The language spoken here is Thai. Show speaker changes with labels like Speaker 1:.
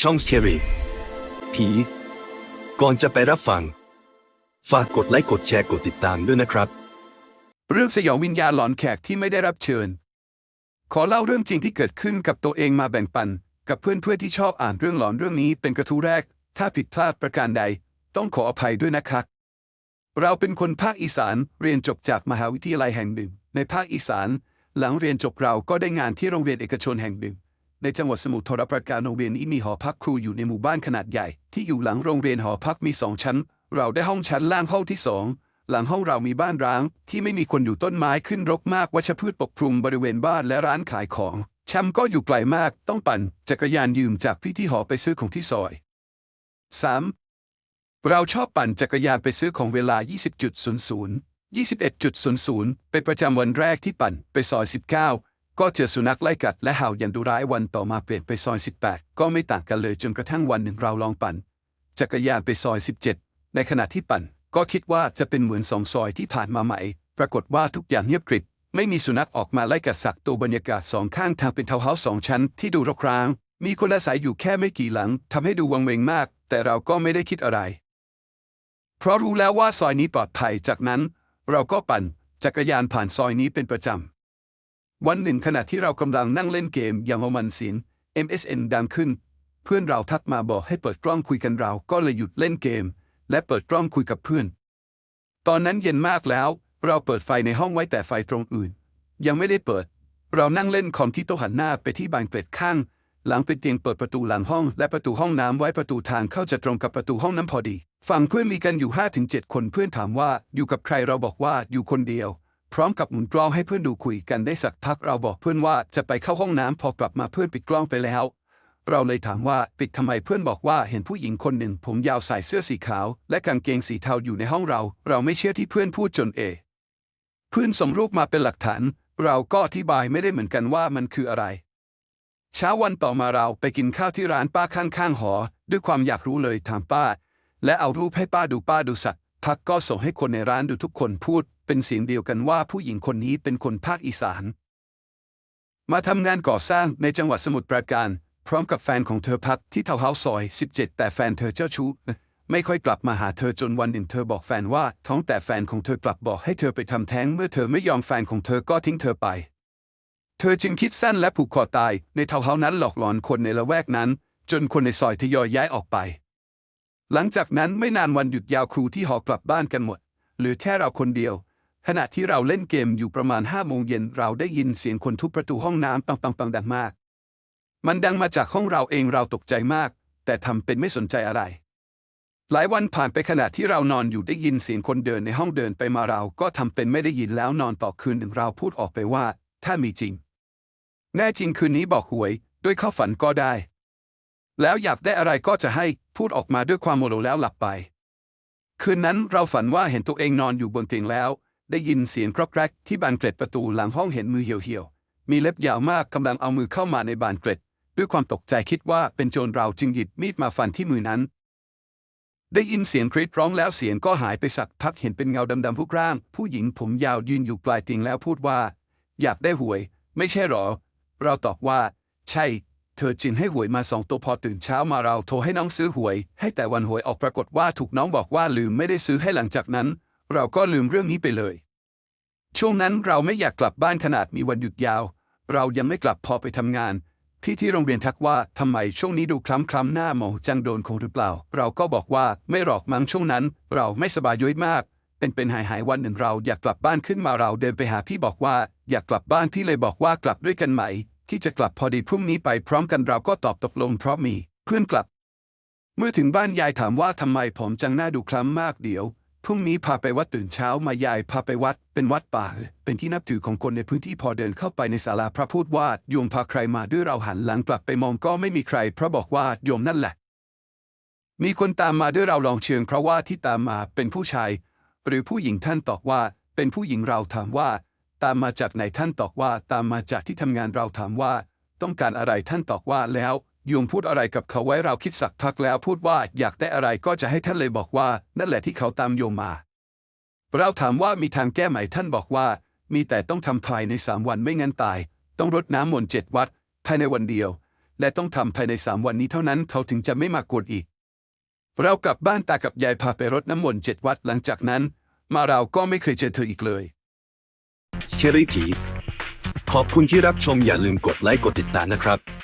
Speaker 1: ช่องเชียรีผี ก่อนจะไปรับฟัง ฝากกดไลค์กดแชร์กดติดตามด้วยนะครับ
Speaker 2: เรื่องสยองวิญญาณหลอนแขกที่ไม่ได้รับเชิญ ขอเล่าเรื่องจริงที่เกิดขึ้นกับตัวเองมาแบ่งปัน กับเพื่อนๆที่ชอบอ่านเรื่องหลอนเรื่องนี้เป็นกระทู้แรก ถ้าผิดพลาดประการใด ต้องขออภัยด้วยนะครับเราเป็นคนภาคอีสานเรียนจบจากมหาวิทยาลัยแห่งหนึ่ง ในภาคอีสาน หลังเรียนจบเราก็ได้งานที่โรงเรียนเอกชนแห่งหนึ่ง ในจังหวัดสมุทรปราการโรงเรียนนี้มีหอพักครูอยู่ในหมู่บ้านขนาดใหญ่ ที่อยู่หลังโรงเรียนหอพักมีสองชั้น เราได้ห้องชั้นล่างห้องที่สองหลังห้องเรามีบ้านร้าง ที่ไม่มีคนอยู่ต้นไม้ขึ้นรกมากวัชพืชปกคลุมบริเวณบ้านและร้านขายของแชมป์ก็อยู่ไกลมากต้องปั่นจักรยานยืมจากพี่ที่หอไปซื้อของที่ซอย 3. เราชอบปั่นจักรยานไปซื้อของเวลา 20.00 21.00 เป็นประจำวันแรกที่ปั่นไปซอย 19 ก็เจอสุนัขไล่กัดและเห่าอย่างดุร้ายวันต่อมาเปลี่ยนไปซอย 18 ก็ไม่ต่างกันเลยจนกระทั่งวันหนึ่งเราลองปั่นจักรยานไปซอย 17 ในขณะที่ปั่น ก็คิดว่าจะเป็นเหมือนสองซอยที่ผ่านมาใหม่ ปรากฏว่าทุกอย่างเงียบกริบไม่มีสุนัขออกมาไล่กัดสักตัวบรรยากาศสองข้างทางเป็นทาวน์เฮาส์สองชั้นที่ดูรกร้าง มีคนอาศัยอยู่แค่ไม่กี่หลังทำให้ดูวังเวงมาก แต่เราก็ไม่ได้คิดอะไร เพราะรู้แล้วว่าซอยนี้ปลอดภัยจากนั้น เราก็ปั่นจักรยานผ่านซอยนี้เป็นประจำ วันหนึ่งขณะที่เรากำลังนั่งเล่นเกมอย่างมันสียง MSN ดังขึ้น เพื่อนเราทักมาบอกให้เปิดกล้องคุยกันเราก็เลยหยุดเล่นเกม และเปิดกล้องคุยกับเพื่อน ตอนนั้นเย็นมากแล้ว เราเปิดไฟในห้องไว้แต่ไฟตรงอื่น ยังไม่ได้เปิด เรานั่งเล่นคอมที่โต๊ะหันหน้าไปที่บานเกล็ดข้าง หลังเป็นเตียงเปิดประตูหลังห้อง และประตูห้องน้ำไว้ประตูทางเข้าจะตรงกับประตูห้องน้ำพอดี ฝั่งเพื่อนมีกันอยู่5ถึง7คนเพื่อนถามว่าอยู่กับใครเราบอกว่าอยู่คนเดียว พร้อมกับหมุนกล้องให้เพื่อนดูคุยกันได้สักพักเราบอกเพื่อนว่าจะไปเข้าห้องน้ำพอกลับมาเพื่อนปิดกล้องไปแล้ว เราเลยถามว่าปิดทำไมเพื่อนบอกว่าเห็นผู้หญิงคนหนึ่ง ผมยาวใส่เสื้อสีขาว และกางเกงสีเทาอยู่ในห้องเรา เราไม่เชื่อที่เพื่อนพูดจนเอ เพื่อนส่งรูปมาเป็นหลักฐาน เราก็อธิบายไม่ได้เหมือนกันว่ามันคืออะไร เช้าวันต่อมาเราไปกินข้าวที่ร้านป้าข้างๆหอ ด้วยความอยากรู้เลยถามป้า และเอารูปให้ป้าดูป้าดูสัก พักก็ส่งให้คนในร้านดูทุกคนพูด เป็นเสียงเดียวกันว่าผู้หญิงคนนี้เป็นคนภาคอีสาน มาทำงานก่อสร้างในจังหวัดสมุทรปราการ พร้อมกับแฟนของเธอพักที่เทาวน์เฮาส์ซอย 17 แต่แฟนเธอเจ้าชู้ไม่ค่อยกลับมาหาเธอจนวันหนึ่งเธอบอกแฟนว่าท้องแต่แฟนของเธอกลับบอกให้เธอไปทำแท้งเมื่อเธอไม่ยอมแฟนของเธอก็ทิ้งเธอไป เธอจึงคิดสั้นและผูกคอตายในเทาวน์เฮาส์นั้นหลอกหลอนคนในละแวกนั้น จนคนในซอยทยอยย้ายออกไป หลังจากนั้นไม่นานวันหยุดยาวครูที่หอกลับบ้านกันหมด เหลือแค่เราคนเดียว ขณะที่เราเล่นเกมอยู่ประมาณห้าโมงเย็นเราได้ยินเสียงคนทุบประตูห้องน้ำปังปังปังดังมาก มันดังมาจากห้องเราเองเราตกใจมาก แต่ทำเป็นไม่สนใจอะไร หลายวันผ่านไปขณะที่เรานอนอยู่ได้ยินเสียงคนเดินในห้องเดินไปมาเราก็ทำเป็นไม่ได้ยินแล้วนอนต่อคืนหนึ่งเราพูดออกไปว่า ถ้ามีจริง แน่จริงคืนนี้บอกหวย ด้วยข้าฝันก็ได้ แล้วอยากได้อะไรก็จะให้ พูดออกมาด้วยความโมโหแล้วหลับไป คืนนั้นเราฝันว่าเห็นตัวเองนอนอยู่บนเตียงแล้ว ได้ยินเสียงครอกแรกที่บานเกล็ดประตูหลังห้องเห็นมือเหี่ยวๆ มีเล็บยาวมากกำลังเอามือเข้ามาในบานเกล็ด ด้วยความตกใจคิดว่าเป็นโจรเราจึงหยิบมีดมาฟันที่มือนั้น ได้ยินเสียงกรีดร้องแล้วเสียงก็หายไปสักพักเห็นเป็นเงาดำๆพุกร่าง ผู้หญิงผมยาวยืนอยู่ปลายเตียงแล้วพูดว่า อยากได้หวย ไม่ใช่หรอ เราตอบว่า ใช่ เธอจินให้หวยมาสองตัวพอตื่นเช้ามาเราโทรให้น้องซื้อหวย ให้แต่วันหวยออกปรากฏว่าถูกน้องบอกว่าลืมไม่ได้ซื้อให้หลังจากนั้น เราก็ลืมเรื่องนี้ไปเลย ช่วงนั้นเราไม่อยากกลับบ้านขนาดมีวันหยุดยาว เรายังไม่กลับพอไปทำงานพี่ที่โรงเรียนทักว่าทำไมช่วงนี้ดูคล้ำคล้ำๆหน้าหมองจังโดนคงหรือเปล่า เราก็บอกว่าไม่หรอกมั้งช่วงนั้น เราไม่สบายย้อยมาก เป็นเป็นหายหายๆวันหนึ่งเราอยากกลับบ้านขึ้นมาเราเดินไปหาพี่บอกว่า อยากกลับบ้านพี่เลยบอกว่ากลับด้วยกันไหม ที่จะกลับพอดีพรุ่งนี้ไปพร้อมกันเราก็ตอบตกลงเพราะมีเพื่อนกลับ เมื่อถึงบ้านยายถามว่าทำไมผมจังหน้าดูคล้ำมากเดี๋ยวพรุ่งนี้พาไปวัดตื่นเช้ามายายพาไปวัด เป็นวัดป่า เป็นที่นับถือของคนในพื้นที่พอเดินเข้าไปในศาลาพระพูดว่าโยมพาใครมาด้วยเราหันหลังกลับไปมองก็ไม่มีใครเพราะบอกว่าโยมนั่นแหละ มีคนตามมาด้วยเราลองเชิงเพราะว่าที่ตามมาเป็นผู้ชาย หรือผู้หญิงท่านตอบว่าเป็นผู้หญิงเราถามว่า ตามมาจากไหนท่านตอบว่าตามมาจากที่ทำงานเราถามว่า ต้องการอะไรท่านตอบว่าแล้วยมพูดอะไรกับเขาไว้เราคิดสักทักแล้วพูดว่าอยากได้อะไรก็จะให้ท่านเลยบอกว่า นั่นแหละที่เขาตามโยมมา เราถามว่ามีทางแก้ไหมท่านบอกว่า มีแต่ต้องทำภายในสามวันไม่งั้นตาย ต้องรดน้ำมนต์เจ็ดวัดภายในวันเดียว และต้องทำภายในสามวันนี้เท่านั้นเขาถึงจะไม่มากดอีก เรากลับบ้านตากับยายพาไปรดน้ำมนต์เจ็ดวัดหลังจากนั้น มาเราก็ไม่เคยเจอเธออีกเลย
Speaker 1: เชอรี่ผีขอบคุณที่รับชมอย่าลืมกดไลค์กดติดตามนะครับ